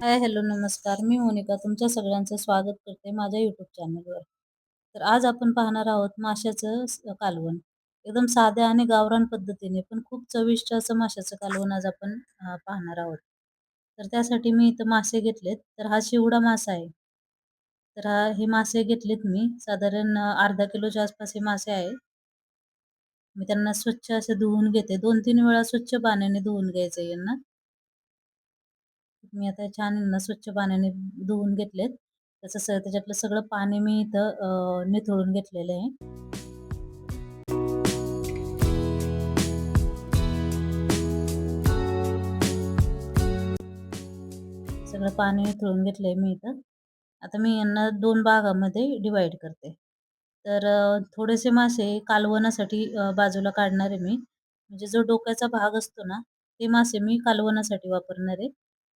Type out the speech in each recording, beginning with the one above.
हाय, hello, नमस्कार. मी मोनिका तुमच्या सगळ्यांचं स्वागत करते माझ्या YouTube चॅनलवर. तर आज आपण पाहणार आहोत माशाचं कालवण. एकदम साध्या आणि गावरान पद्धतीने पण खूप चविष्ट असं माशाचं कालवण आज आपण पाहणार आहोत. तर त्यासाठी मी इथं मासे घेतलेत. तर हा शिवडा मासा आहे. तर हा हे मासे घेतलेत मी साधारण अर्धा किलोच्या आसपास हे मासे आहेत. मी त्यांना स्वच्छ असे धुवून घेते. 2-3 वेळा स्वच्छ पाण्याने धुवून घ्यायचं यांना. मी आता छान स्वच्छ पाण्याने धुवून घेतलेत. तसं स त्याच्यातलं सगळं पाणी मी इथं निथळून घेतलेलं आहे. सगळं पाणी निथळून घेतलंय मी इथं. आता मी यांना दोन भागामध्ये डिवाइड करते. तर थोडेसे मासे कालवणासाठी बाजूला काढणार आहे मी. म्हणजे जो डोक्याचा भाग असतो ना, ते मासे मी कालवणासाठी वापरणार आहे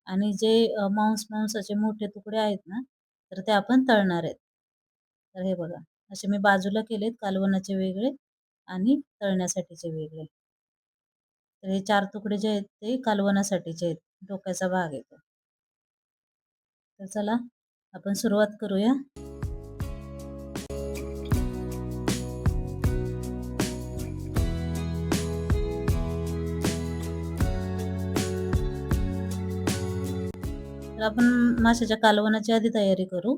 आणि जे अ, मांस-मांसाचे मोठे तुकडे आहेत ना, तर ते आपण तळणार आहेत. तर हे बघा, असे मी बाजूला केलेत कालवणाचे वेगळे आणि तळण्यासाठीचे वेगळे. तर हे 4 तुकडे जे आहेत ते कालवणासाठीचे आहेत. डोक्याचा भाग आहे तो. तर चला आपण सुरुवात करूया. आपण माशाच्या कालवणाची आधी तयारी करू.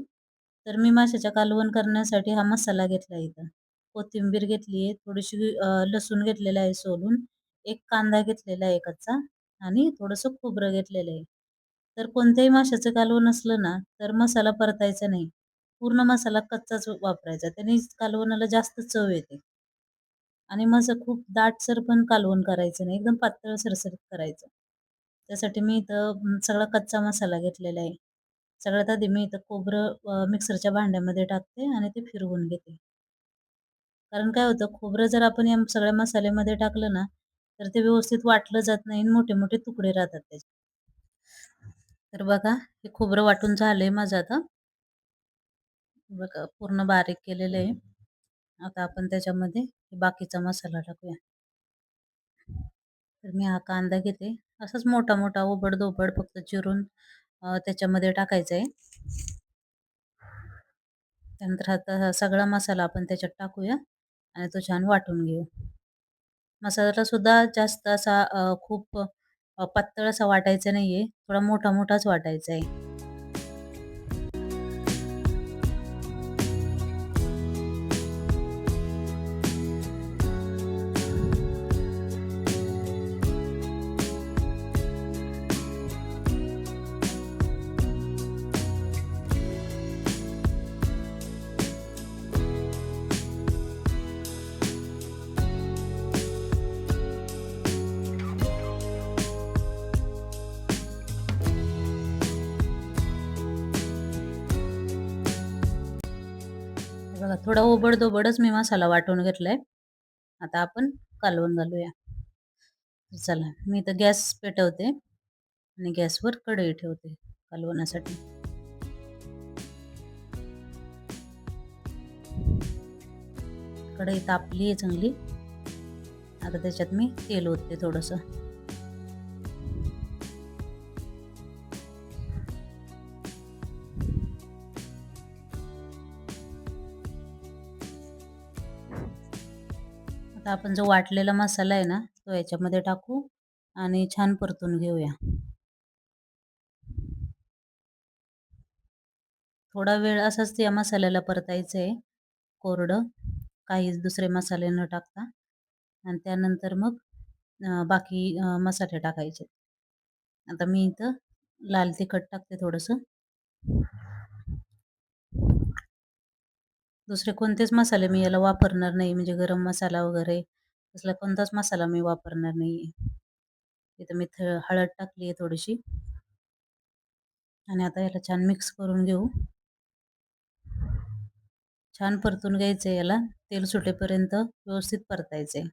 तर मी माशाच्या कालवण करण्यासाठी हा मसाला घेतला इथं. कोथिंबीर घेतली आहे, थोडीशी लसूण घेतलेला आहे सोलून, एक कांदा घेतलेला आहे कच्चा आणि थोडंसं खोबरं घेतलेलं आहे. तर कोणत्याही माशाचं कालवण असलं ना, तर मसाला परतायचा नाही. पूर्ण मसाला कच्चाच वापरायचा. त्याने कालवणाला जास्त चव येते. आणि मग खूप दाटसर पण कालवण करायचं नाही, एकदम पातळ सरसरीत करायचं. त्यासाठी मी इथं सगळा कच्चा मसाला घेतलेला आहे. सगळ्यात आधी मी इथं खोबरं मिक्सरच्या भांड्यामध्ये टाकते आणि ते फिरवून घेते. कारण काय होतं खोबरं जर आपण या सगळ्या मसाल्यामध्ये टाकलं ना, तर ते व्यवस्थित वाटलं जात नाही आणि मोठे-मोठे तुकडे राहतात त्याचे. तर बघा हे खोबरं वाटून झालंय माझं आता. बघा पूर्ण बारीक केलेलं आहे. आता आपण त्याच्यामध्ये बाकीचा मसाला टाकूया. तर मी हा कांदा घेते. असाच मोठा-मोठा, ओबड दोबड फक्त चिरून त्याच्यामध्ये टाकायचा आहे. त्यानंतर आता हा सगळा मसाला आपण त्याच्यात टाकूया आणि तो छान वाटून घेऊ. मसाला सुद्धा जास्त असा खूप पातळ असा वाटायचा नाहीये. थोडा मोठा-मोठाच वाटायचा आहे. बघा थोडा ओबडदोबडच मी मसाला वाटून घेतलाय. आता आपण कालवण घालूया. चला मी तर गॅस पेटवते आणि गॅसवर कढई ठेवते कालवण्यासाठी कढई तापली आहे चांगली. आता त्याच्यात मी तेल ओतते थोडंसं. आता आपण जो वाटलेला मसाला आहे ना, तो याच्यामध्ये टाकू आणि छान परतून घेऊया. थोडा वेळ असंच या मसाल्याला परतायचं आहे, कोरडं. काहीच दुसरे मसाले न टाकता आणि त्यानंतर मग बाकी मसाले टाकायचे. आता मी इथं लाल तिखट टाकते थोडंसं. दुसरे कोणतेच मसाले मी याला वापरणार नाही, म्हणजे गरम मसाला वगैरे तसला कोणताच मसाला मी वापरणार नाहीये. इथं मी थ हळद टाकली आहे थोडीशी आणि आता याला छान मिक्स करून घेऊ. छान परतून घ्यायचं आहे याला. तेल सुटेपर्यंत व्यवस्थित परतायचं आहे.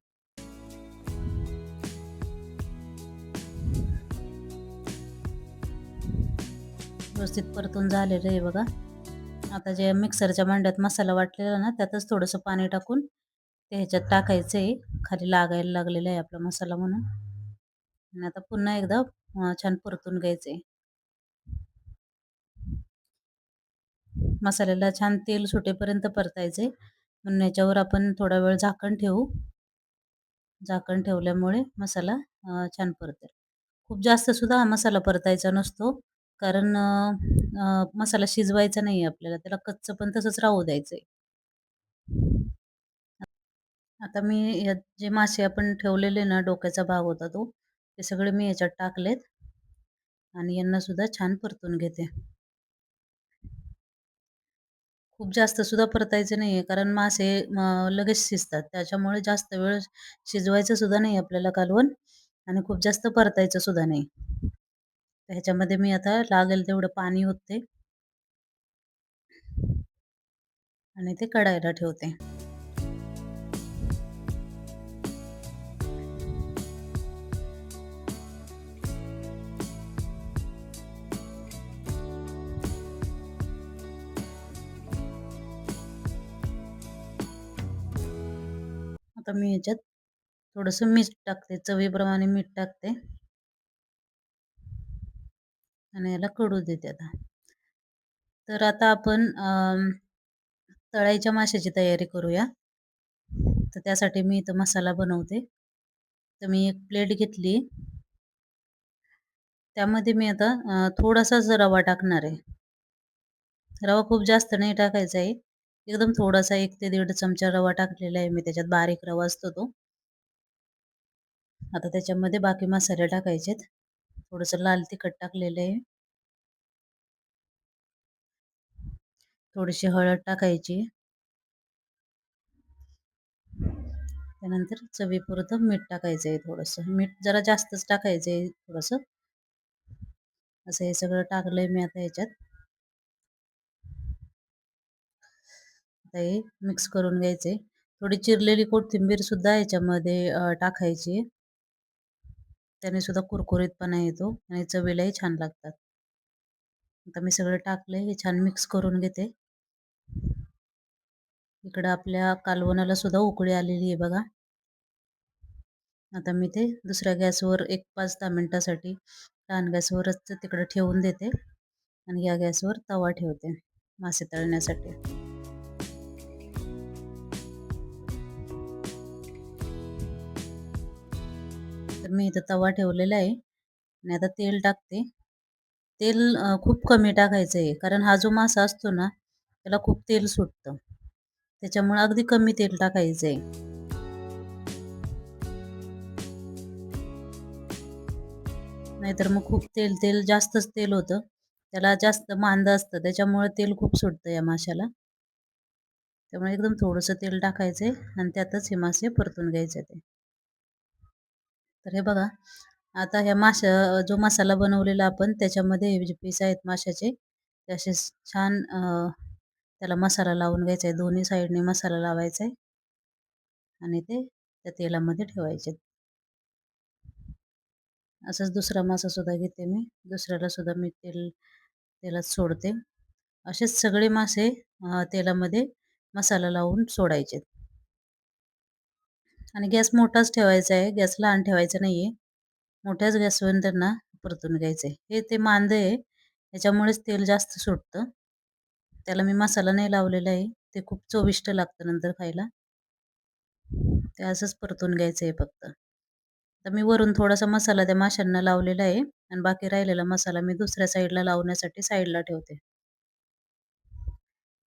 व्यवस्थित परतून झालेलं आहे बघा. आता जे मिक्सरच्या भांड्यात मसाला वाटलेला ना, त्यातच थोडंसं पाणी टाकून ते ह्याच्यात टाकायचं आहे. खाली लागायला लागलेला आहे आपला मसाला म्हणून. आणि आता पुन्हा एकदा छान परतून घ्यायचं आहे. मसाल्याला छान तेल सुटेपर्यंत परतायचे म्हणून याच्यावर आपण थोडा वेळ झाकण ठेवू झाकण ठेवल्यामुळे मसाला छान परतेल खूप जास्त सुद्धा हा मसाला परतायचा नसतो कारण मसाला शिजवायचा नाही आपल्याला त्याला कच्चं पण तसंच राहू द्यायचं आता मी यात जे मासे आपण ठेवलेले ना डोक्याचा भाग होता तो ते सगळे मी याच्यात टाकलेत आणि यांना सुद्धा छान परतून घेते. खूप जास्त सुद्धा परतायचे नाही आहे कारण मासे लगेच शिजतात. त्याच्यामुळे जास्त वेळ शिजवायचं सुद्धा नाही आपल्याला कालवण आणि खूप जास्त परतायचं सुद्धा नाही. ह्याच्यामध्ये मी आता लागेल तेवढं पाणी होते आणि ते कढायला ठेवते. आता मी याच्यात थोडंसं मीठ टाकते. चवीप्रमाणे मीठ टाकते. आणि याला कडू देते आता तर आता आपण तळायच्या माशाची तयारी करूया. तर त्यासाठी मी इथं मसाला बनवते. तर मी एक प्लेट घेतली. त्यामध्ये मी आता थोडासाच रवा टाकणार आहे. रवा खूप जास्त नाही टाकायचा आहे. एकदम थोडासा एक ते दीड चमचा रवा टाकलेला आहे. मी त्याच्यात बारीक रवा असतो तो. आता त्याच्यामध्ये बाकी मसाले टाकायचेत. थोडंसं लाल तिखट टाकलेलं आहे. थोडीशी हळद टाकायची. त्यानंतर चवीपुरतं मीठ टाकायचं आहे थोडंसं. मीठ जरा जास्तच टाकायचं आहे थोडंसं. असं हे सगळं टाकलंय मी आता याच्यात आता हे मिक्स करून घ्यायचे थोडी चिरलेली कोथिंबीर सुद्धा याच्यामध्ये टाकायची. त्याने सुद्धा कुरकुरीतपणा येतो आणि चवीलाही छान लागतात. आता मी सगळं टाकलंय हे छान मिक्स करून घेते. इकडं आपल्या कालवणाला सुद्धा उकळी आलेली आहे बघा. आता मी ते दुसऱ्या गॅसवर एक पाच दहा मिनटासाठी लहान गॅसवरच तिकडं ठेवून देते आणि या गॅसवर तवा ठेवते मासे तळण्यासाठी. मी इथं तवा ठेवलेला आहे. आणि आता तेल टाकते. तेल खूप कमी टाकायचं आहे. कारण हा जो मासा असतो ना त्याला खूप तेल सुटतं. त्याच्यामुळं अगदी कमी तेल टाकायचं आहे. नाहीतर मग खूप तेल तेल जास्तच तेल होतं. त्याला जास्त मांद असतं. त्याच्यामुळे तेल खूप सुटतं या माशाला. त्यामुळे एकदम थोडंसं तेल टाकायचं आहे. आणि त्यातच हे मासे परतून घ्यायचे ते. तर हे बघा आता ह्या माशा जो मसाला बनवलेला आपण त्याच्यामध्ये हे जे पीस आहेत माशाचे ते असे छान त्याला मसाला लावून घ्यायचा आहे. दोन्ही साईडने मसाला लावायचा आहे. आणि ते त्या तेलामध्ये ठेवायचे असंच दुसरा मासा सुद्धा घेते मी. दुसऱ्याला सुद्धा मी तेल तेलात सोडते. असेच सगळे मासे तेलामध्ये मसाला लावून सोडायचे आणि गॅस मोठाच ठेवायचा आहे. गॅस लहान ठेवायचा नाही आहे मोठ्याच गॅसवर त्यांना परतून घ्यायचं आहे हे ते मांदे आहे. याच्यामुळेच तेल जास्त सुटतं. त्याला मी मसाला नाही लावलेला आहे. ते खूप चविष्ट लागतं नंतर खायला. ते असंच परतून घ्यायचं आहे फक्त. तर मी वरून थोडासा मसाला त्या माशांना लावलेला आहे. आणि बाकी राहिलेला मसाला मी दुसऱ्या साईडला लावण्यासाठी साईडला ठेवते.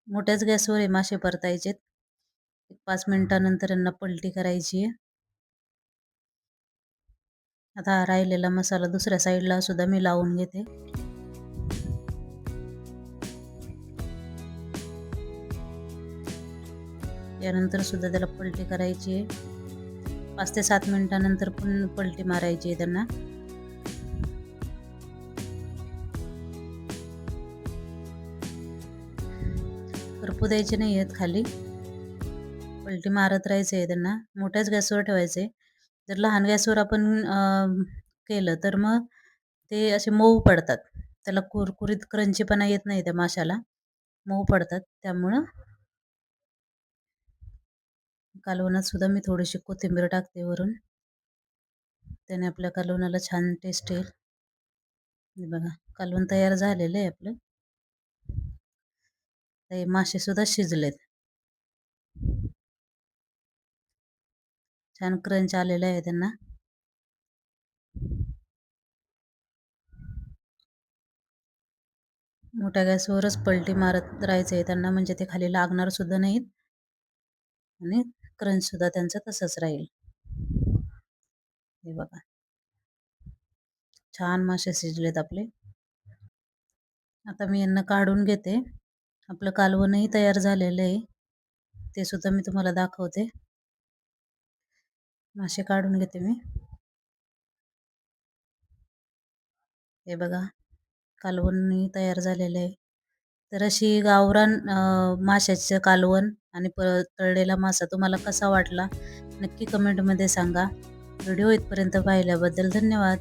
मोठ्याच गॅसवर हे मासे परतायचेत. एक पाच मिनिटानंतर यांना पलटी करायची. आहे आता राहिलेला मसाला दुसऱ्या साईडला सुद्धा मी लावून घेते. यानंतर सुद्धा त्याला पलटी करायची. आहे पाच ते सात मिनिटानंतर पण पलटी मारायची आहे त्यांना. करपू द्यायचे नाही आहेत खाली. पलटी मारत राहायचं आहे त्यांना. मोठ्याच गॅसवर ठेवायचे. जर लहान गॅसवर आपण केलं तर मग ते असे मऊ पडतात. त्याला कुरकुरीत क्रंचीपणा येत नाही त्या माशाला. मऊ पडतात. त्यामुळं कालवणात सुद्धा मी थोडीशी कोथिंबीर टाकते वरून. त्याने आपल्या कालवणाला छान टेस्ट येईल. बघा कालवण तयार झालेलं आहे आपलं. ते मासे सुद्धा शिजलेत. छान क्रंच आलेला आहे त्यांना. मोठ्या गॅसवरच पलटी मारत राहायचं आहे त्यांना म्हणजे ते खाली लागणार सुद्धा नाहीत. आणि क्रंच सुद्धा त्यांचं तसंच राहील. हे बघा. छान मासे शिजलेत आपले. आता मी यांना काढून घेते. आपलं कालवणही तयार झालेलं आहे. ते सुद्धा मी तुम्हाला दाखवते. मासे काढून घेते मी. हे बघा कालवणही तयार झालेलं आहे. तर अशी गावरान माशाचं कालवण आणि प तळलेला मासा तुम्हाला कसा वाटला? नक्की कमेंटमध्ये सांगा. व्हिडिओ इथपर्यंत पाहिल्याबद्दल धन्यवाद.